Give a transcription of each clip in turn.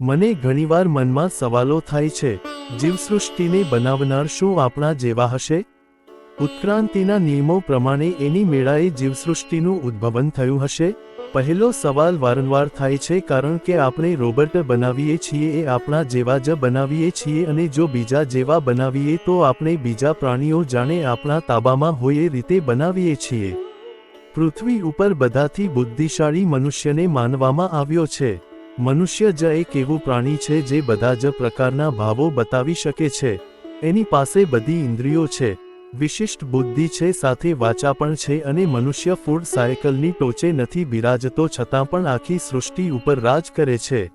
મને ઘણીવાર મનમાં સવાલો થાય છે, જીવસૃષ્ટિને બનાવનાર શું આપણા જેવા હશે? ઉત્ક્રાંતિના નિયમો પ્રમાણે એની મેળાએ જીવસૃષ્ટિનું ઉદ્ભવન થયું હશે? પહેલો સવાલ વારંવાર થાય છે કારણ કે આપણે રોબોટ બનાવીએ છીએ, એ આપણા જેવા જ બનાવીએ છીએ અને જો બીજા જેવા બનાવીએ તો આપણે બીજા પ્રાણીઓ જાણે આપણા તાબામાં હોય એ રીતે બનાવીએ છીએ. પૃથ્વી ઉપર બધાથી બુદ્ધિશાળી મનુષ્યને માનવામાં આવ્યો છે. મનુષ્ય જ એક એવું પ્રાણી છે જે બધા જ પ્રકારના ભાવો બતાવી શકે છે. એની પાસે બધી ઇન્દ્રિયો છે. વિશિષ્ટ બુદ્ધિ છે, સાથે વાચા પણ છે અને મનુષ્ય ફૂડ સાયકલની ટોચે નથી બિરાજતો, છતાં પણ આખી સૃષ્ટિ ઉપર રાજ કરે છે.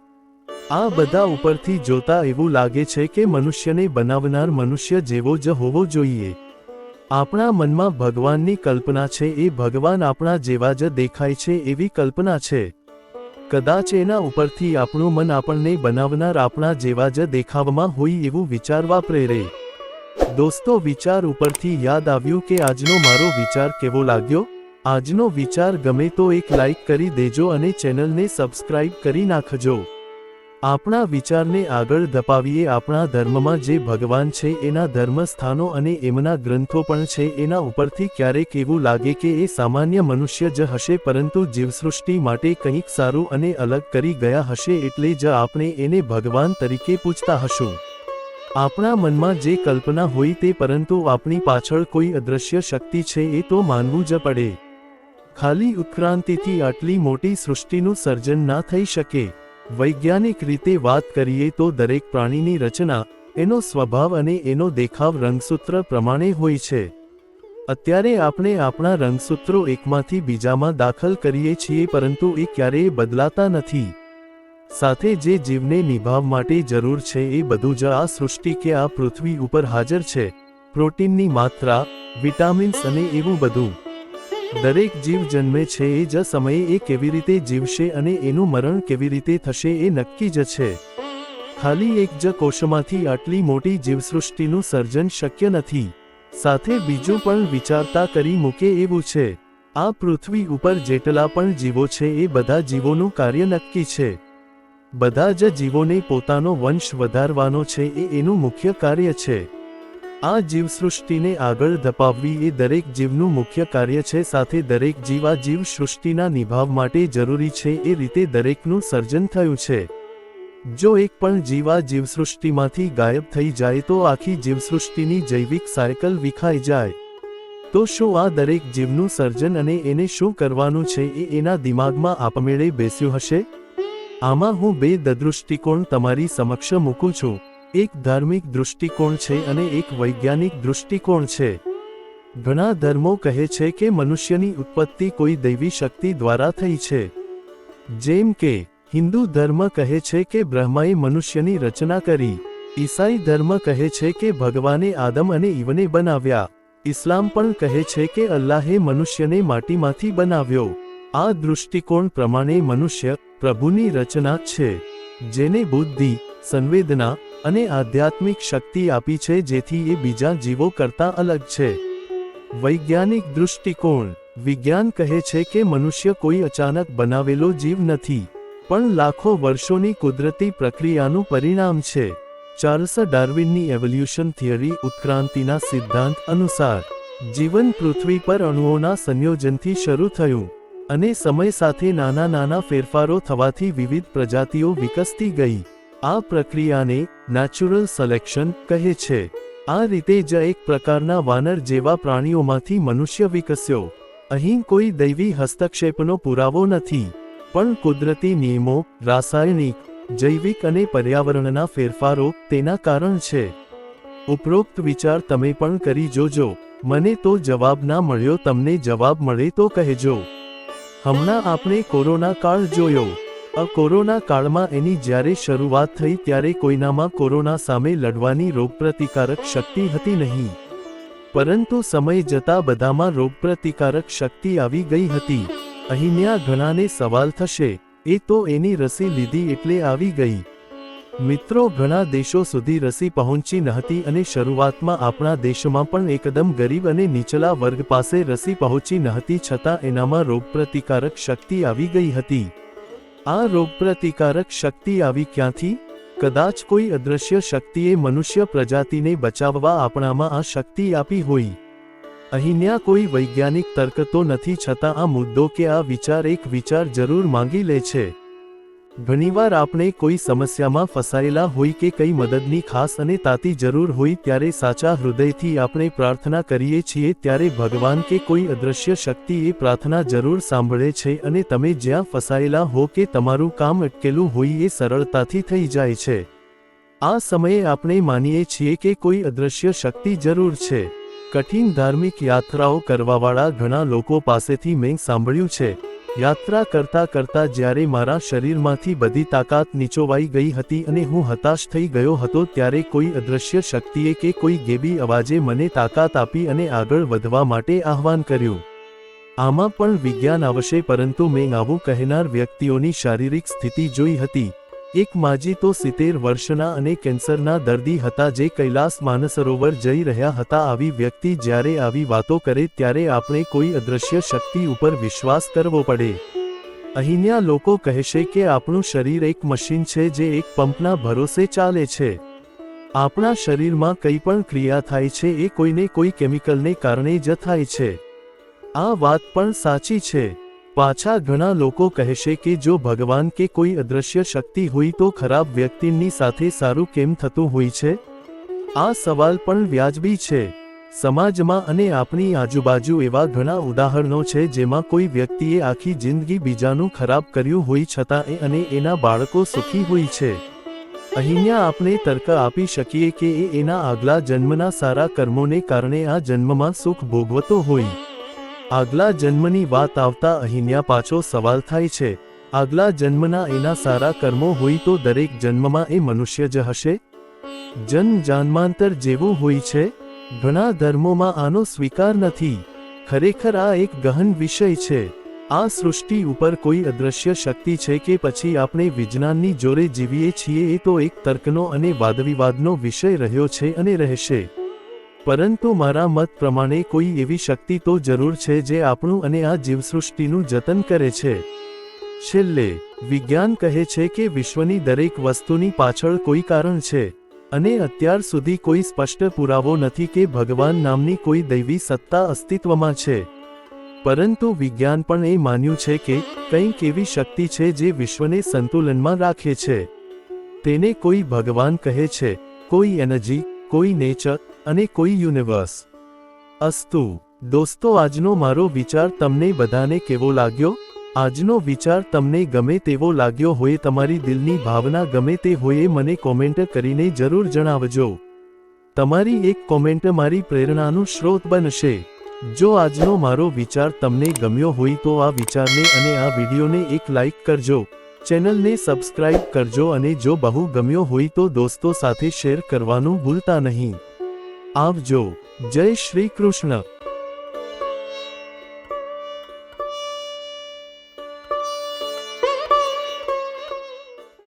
આ બધા ઉપરથી જોતા એવું લાગે છે કે મનુષ્યને બનાવનાર મનુષ્ય જેવો જ હોવો જોઈએ. આપણા મનમાં ભગવાનની કલ્પના છે, એ ભગવાન આપણા જેવા જ દેખાય છે એવી કલ્પના છે. કદાચ એના ઉપરથી આપણું મન આપણને બનાવનાર આપણા જેવા જ દેખાવમાં હોય એવું વિચારવા પ્રેરે. દોસ્તો, વિચાર ઉપરથી યાદ આવ્યું કે આજનો મારો વિચાર કેવો લાગ્યો? આજનો વિચાર ગમે તો એક લાઈક કરી દેજો અને ચેનલને સબસ્ક્રાઇબ કરી નાખજો. આપણા વિચારને આગળ ધપાવીએ આપણા ધર્મમાં જે ભગવાન છે, એના ધર્મસ્થાનો અને એમના ગ્રંથો પણ છે, એના ઉપરથી ક્યારેક એવું લાગે કે એ સામાન્ય મનુષ્ય જ હશે, પરંતુ જીવસૃષ્ટિ માટે કંઈક સારું અને અલગ કરી ગયા હશે, એટલે જ આપણે એને ભગવાન તરીકે પૂછતા હશું. આપણા મનમાં જે કલ્પના હોય તે પરંતુ આપણી પાછળ કોઈ અદૃશ્ય શક્તિ છે એ તો માનવું જ પડે. ખાલી ઉત્ક્રાંતિથી આટલી મોટી સૃષ્ટિનું સર્જન ના થઈ શકે. વૈજ્ઞાનિક રીતે વાત કરીએ તો દરેક પ્રાણીની રચના, એનો સ્વભાવ અને એનો દેખાવ રંગસૂત્ર પ્રમાણે હોય છે. અત્યારે આપણે આપણા રંગસૂત્રો એકમાંથી બીજામાં દાખલ કરીએ છીએ પરંતુ એ ક્યારેય બદલાતા નથી. સાથે જે જીવને નિભાવ માટે જરૂર છે એ બધું જ આ સૃષ્ટિ કે આ પૃથ્વી ઉપર હાજર છે. પ્રોટીનની માત્રા, વિટામિન્સ અને એવું બધું. દરેક જીવ જન્મે છે એ જ સમયે એ કેવી રીતે જીવશે અને એનું મરણ કેવી રીતે થશે એ નક્કી જ છે. ખાલી એક જ કોષમાંથી આટલી મોટી જીવસૃષ્ટિનું સર્જન શક્ય નથી. સાથે બીજું પણ વિચારતા કરી મૂકે એવું છે. આ પૃથ્વી ઉપર જેટલા પણ જીવો છે એ બધા જીવોનું કાર્ય નક્કી છે. બધા જ જીવોને પોતાનો વંશ વધારવાનો છે એ એનું મુખ્ય કાર્ય છે. આ જીવસૃષ્ટિને આગળ ધપાવવી એ દરેક જીવનું મુખ્ય કાર્ય છે, સાથે દરેક જીવ આ જીવ સૃષ્ટિના નિભાવ માટે જરૂરી છે એ રીતે દરેકનું સર્જન થયું છે. જો એક પણ જીવ આ જીવસૃષ્ટિમાંથી ગાયબ થઈ જાય તો આખી જીવસૃષ્ટિની જૈવિક સાયકલ વિખાઈ જાય. તો શું આ દરેક જીવનું સર્જન અને એને શું કરવાનું છે એ એના દિમાગમાં આપમેળે બેસ્યું હશે? આમાં હું બે દૃષ્ટિકોણ તમારી સમક્ષ મૂકું છું. એક ધાર્મિક દૃષ્ટિકોણ છે અને એક વૈજ્ઞાનિક દૃષ્ટિકોણ છે. ઘણા ધર્મો કહે છે કે મનુષ્યની ઉત્પત્તિ કોઈ દૈવી શક્તિ દ્વારા થઈ છે. જેમ કે, હિન્દુ ધર્મ કહે છે કે બ્રહ્માએ મનુષ્યની રચના કરી. ઈસાઈ ધર્મ કહે છે કે ભગવાને આદમ અને ઈવને બનાવ્યા. ઇસ્લામ પણ કહે છે કે અલ્લાહે મનુષ્યને માટીમાંથી બનાવ્યો. આ દૃષ્ટિકોણ પ્રમાણે મનુષ્ય પ્રભુની રચના છે, જેને બુદ્ધિ, સંવેદના અને આધ્યાત્મિક શક્તિ આપી છે જેથી એ બીજા જીવો કરતાં અલગ છે. વૈજ્ઞાનિક દૃષ્ટિકોણ, વિજ્ઞાન કહે છે કે મનુષ્ય કોઈ અચાનક બનાવેલો જીવ નથી, પણ લાખો વર્ષોની કુદરતી પ્રક્રિયાનું પરિણામ છે. ચાર્લ્સ ડાર્વિનની એવોલ્યુશન થિયરી ઉત્ક્રાંતિના સિદ્ધાંત અનુસાર, જીવન પૃથ્વી પર અણુઓના સંયોજનથી શરૂ થયું. અને સમય સાથે નાના નાના ફેરફારો થવાથી વિવિધ પ્રજાતિઓ વિકસતી ગઈ. આ પ્રક્રિયાને નેચરલ સલેક્શન કહે છે. આ રીતે જ એક પ્રકારના વાનર જેવા પ્રાણીઓમાંથી મનુષ્ય વિકસ્યો. અહીં કોઈ દૈવી હસ્તક્ષેપનો પુરાવો નથી. પણ કુદરતી નિયમો, રાસાયણિક, જૈવિક અને પર્યાવરણના ફેરફારો તેના કારણ છે. ઉપરોક્ત વિચાર તમે પણ કરી જોજો. મને તો જવાબ ના મળ્યો, તમને જવાબ મળે તો કહેજો. હમણાં આપણે કોરોના કાળ જોયો. આ કોરોના કાળમાં એની જ્યારે શરૂઆત થઈ ત્યારે કોઈનામાં કોરોના સામે લડવાની રોગપ્રતિકારક શક્તિ હતી નહીં. પરંતુ સમય જતા બધામાં રોગપ્રતિકારક શક્તિ આવી ગઈ હતી. અહીંયા ઘણાને સવાલ થશે, એ તો એની રસી લીધી એટલે આવી ગઈ. મિત્રો, ઘણા દેશો સુધી રસી પહોંચી ન હતી અને શરૂઆતમાં આપણા દેશમાં પણ એકદમ ગરીબ અને નીચલા વર્ગ પાસે રસી પહોંચી ન હતી છતાં એનામાં રોગપ્રતિકારક શક્તિ આવી ગઈ હતી. આ રોગપ્રતિકારક શક્તિ આવી ક્યાંથી? કદાચ કોઈ અદૃશ્ય શક્તિએ મનુષ્ય પ્રજાતિને બચાવવા આપણામાં આ શક્તિ આપી હોય. અહીંયા કોઈ વૈજ્ઞાનિક તર્ક તો નથી છતાં આ મુદ્દો કે આ વિચાર એક વિચાર જરૂર માંગી લે છે. ઘણીવાર આપણે કોઈ સમસ્યામાં ફસાયેલા હોય કે કઈ મદદની ખાસ અને તાતી જરૂર હોય ત્યારે સાચા હૃદયથી આપણે પ્રાર્થના કરીએ છીએ ત્યારે ભગવાન કે કોઈ અદૃશ્ય શક્તિ એ પ્રાર્થના જરૂર સાંભળે છે અને તમે જ્યાં ફસાયેલા હો કે તમારું કામ અટકેલું હોય એ સરળતાથી થઈ જાય છે. આ સમયે આપણે માનીએ છીએ કે કોઈ અદૃશ્ય શક્તિ જરૂર છે. કઠિન ધાર્મિક યાત્રાઓ કરવાવાળા ઘણા લોકો પાસેથી મેં સાંભળ્યું છે. યાત્રા કરતા કરતા જ્યારે મારા શરીરમાંથી બધી તાકાત નીચોવાઈ ગઈ હતી અને હું હતાશ થઈ ગયો હતો ત્યારે કોઈ અદૃશ્ય શક્તિએ કે કોઈ ગેબી અવાજે મને તાકાત આપી અને આગળ વધવા માટે આહ્વાન કર્યું. આમાં પણ વિજ્ઞાન આવશે પરંતુ મેં આવું કહેનાર વ્યક્તિઓની શારીરિક સ્થિતિ જોઈ હતી. એક માજી તો સિત્તેર વર્ષના અને કેન્સરના દર્દી હતા જે કૈલાસ માનસરોવર જઈ રહ્યા હતા. આવી વ્યક્તિ જ્યારે આવી વાતો કરે ત્યારે આપણે કોઈ અદૃશ્ય શક્તિ ઉપર વિશ્વાસ કરવો પડે. અહીંના લોકો કહેશે કે આપણું શરીર એક મશીન છે જે એક પંપના ભરોસે ચાલે છે. આપણા શરીરમાં કંઈ પણ ક્રિયા થાય છે એ કોઈને કોઈ કેમિકલને કારણે જ થાય છે. આ વાત પણ સાચી છે. પાછા ઘણા લોકો કહેશે કે જો ભગવાન કે કોઈ અદૃશ્ય શક્તિ હોય તો ખરાબ વ્યક્તિની સાથે સારું કેમ થતું હોય છે? આ સવાલ પણ વ્યાજબી છે. સમાજમાં અને આપણી આજુબાજુ એવા ઘણા ઉદાહરણો છે જેમાં કોઈ વ્યક્તિએ આખી જિંદગી બીજાનું ખરાબ કર્યું હોય છતાં એ અને એના બાળકો સુખી હોય છે. અહીંયા આપણે તર્ક આપી શકીએ કે એ એના આગલા જન્મના સારા કર્મોને કારણે આ જન્મમાં સુખ ભોગવતો હોય. આગલા જન્મની વાત આવતા અહીંયા પાછો સવાલ થાય છે, આગલા જન્મના એના સારા કર્મો હોય તો દરેક જન્મમાં એ મનુષ્ય જ હશે? જન્મ જાનમાંતર જેવું હોય છે, ઘણા ધર્મોમાં આનો સ્વીકાર નથી, ખરેખર આ એક ગહન વિષય છે, આ સૃષ્ટિ ઉપર કોઈ અદૃશ્ય શક્તિ છે કે પછી આપણે વિજ્ઞાનની જોરે જીવીએ છીએ એ તો એક તર્કનો અને વાદવિવાદનો વિષય રહ્યો છે અને રહેશે. પરંતુ મારા મત પ્રમાણે કોઈ એવી શક્તિ તો જરૂર છે જે આપણું અને આ જીવસૃષ્ટિનું જતન કરે છે. છેલ્લે, વિજ્ઞાન કહે છે કે વિશ્વની દરેક વસ્તુની પાછળ કોઈ કારણ છે, અને અત્યાર સુધી કોઈ સ્પષ્ટ પુરાવો નથી કે ભગવાન નામની કોઈ દૈવી સત્તા અસ્તિત્વમાં છે. પરંતુ વિજ્ઞાન પણ એ માન્યું છે કે, કંઈક એવી શક્તિ છે જે વિશ્વને સંતુલનમાં રાખે છે. તેને કોઈ ભગવાન કહે છે, કોઈ એનર્જી, કોઈ નેચર અને કોઈ યુનિવર્સ. અસ્તુ, દોસ્તો, આજનો મારો વિચાર તમને બધાને કેવો લાગ્યો? આજનો વિચાર તમને ગમે તેવો લાગ્યો હોય, તમારી દિલની ભાવના ગમે તે હોય મને કોમેન્ટ કરીને જરૂર જણાવજો. તમારી એક કોમેન્ટ મારી પ્રેરણાનું સ્ત્રોત બનશે. જો આજનો મારો વિચાર તમને ગમ્યો હોય તો આ વિચારને અને આ વિડીયોને એક લાઇક કરજો. ચેનલને સબસ્ક્રાઇબ કરજો અને જો બહુ ગમ્યો હોય તો દોસ્તો સાથે શેર કરવાનું ભૂલતા નહીં. આવજો. જય શ્રી કૃષ્ણ.